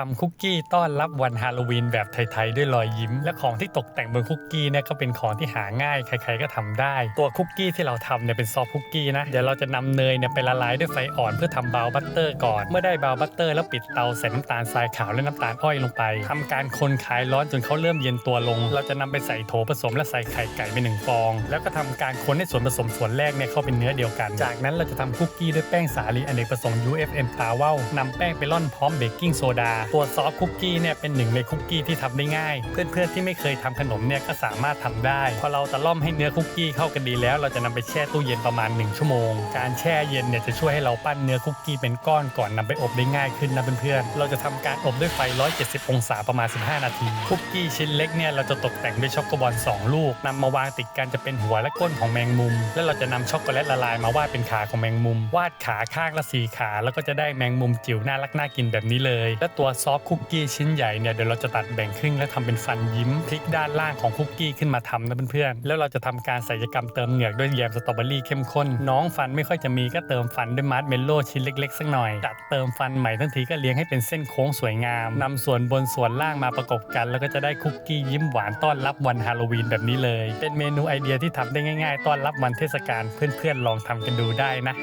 ทำคุกกี้ต้อนรับวันฮาโลวีนแบบไทยๆด้วยรอยยิ้ม และของที่ตกแต่งบนคุกกี้เนี่ยก็เป็นของที่หาง่าย ใครๆก็ทำได้ ตัวคุกกี้ที่เราทำเนี่ยเป็นซอฟคุกกี้นะ เดี๋ยวเราจะนำเนยเนี่ยไปละลายด้วยไฟอ่อนเพื่อทำบราวบัตเตอร์ก่อน เมื่อได้บราวบัตเตอร์แล้วปิดเตาใส่น้ำตาลทรายขาวและน้ำตาลอ้อยลงไปทำการคนคายร้อนจนเขาเริ่มเย็นตัวลง เราจะนำไปใส่โถผสมและใส่ไข่ไก่ไปหนึ่งฟอง แล้วก็ทำการคนให้ส่วนผสมส่วนแรกเนี่ยเข้าเป็นเนื้อเดียวกัน จากนั้นเราจะทำคุกกี้ด้วยแป้งสาลีอเนกประสงค์ UFM ตาเว้านำแป้งไปร่อนพร้อมเบกกิ้งโซดาตัวซอสคุกกี้เนี่ยเป็นหนึ่งในคุกกี้ที่ทำได้ง่าย เพื่อนๆที่ไม่เคยทำขนมเนี่ยก็สามารถทำได้ พอเราตะล่อมให้เนื้อคุกกี้เข้ากันดีแล้ว เราจะนำไปแช่ตู้เย็นประมาณ 1 ชั่วโมง การแช่เย็นเนี่ยจะช่วยให้เราปั้นเนื้อคุกกี้เป็นก้อนก่อนนำไปอบได้ง่ายขึ้นนะเพื่อนๆเราจะทำการอบด้วยไฟ 170 องศาประมาณ 15 นาที คุกกี้ชิ้นเล็กเนี่ยเราจะตกแต่งด้วยช็อกโกบอล2 ลูกนำมาวางติดกันจะเป็นหัวและก้นของแมงมุม แล้วเราจะนำช็อกโกแลตละลายมาวาดเป็นขาของแมงมุม วาดขาข้างละสีขา แล้วก็จะได้แมงมุมจิ๋วน่ารักน่ากินแบบนี้เลย และตัวซอฟคุกกี้ชิ้นใหญ่เนี่ยเดี๋ยวเราจะตัดแบ่งครึ่งและทำเป็นฟันยิ้มพลิกด้านล่างของคุกกี้ขึ้นมาทำนะเพื่อนๆแล้วเราจะทำการศัลยกรรมเติมเหงือกด้วยแยมสตรอเบอรี่เข้มข้น น้องฟันไม่ค่อยจะมีก็เติมฟันด้วยมาร์ชเมลโล่ชิ้นเล็กๆสักหน่อยจัดเติมฟันใหม่ทั้งทีก็เลี้ยงให้เป็นเส้นโค้งสวยงามนำส่วนบนส่วนล่างมาประกบกัน แล้วก็จะได้คุกกี้ยิ้มหวานต้อนรับวันฮาโลวีนแบบนี้เลย เป็นเมนูไอเดียที่ทำได้ง่าย ๆ ต้อนรับวันเทศกาลเพื่อนๆลองทำกันดูได้นะ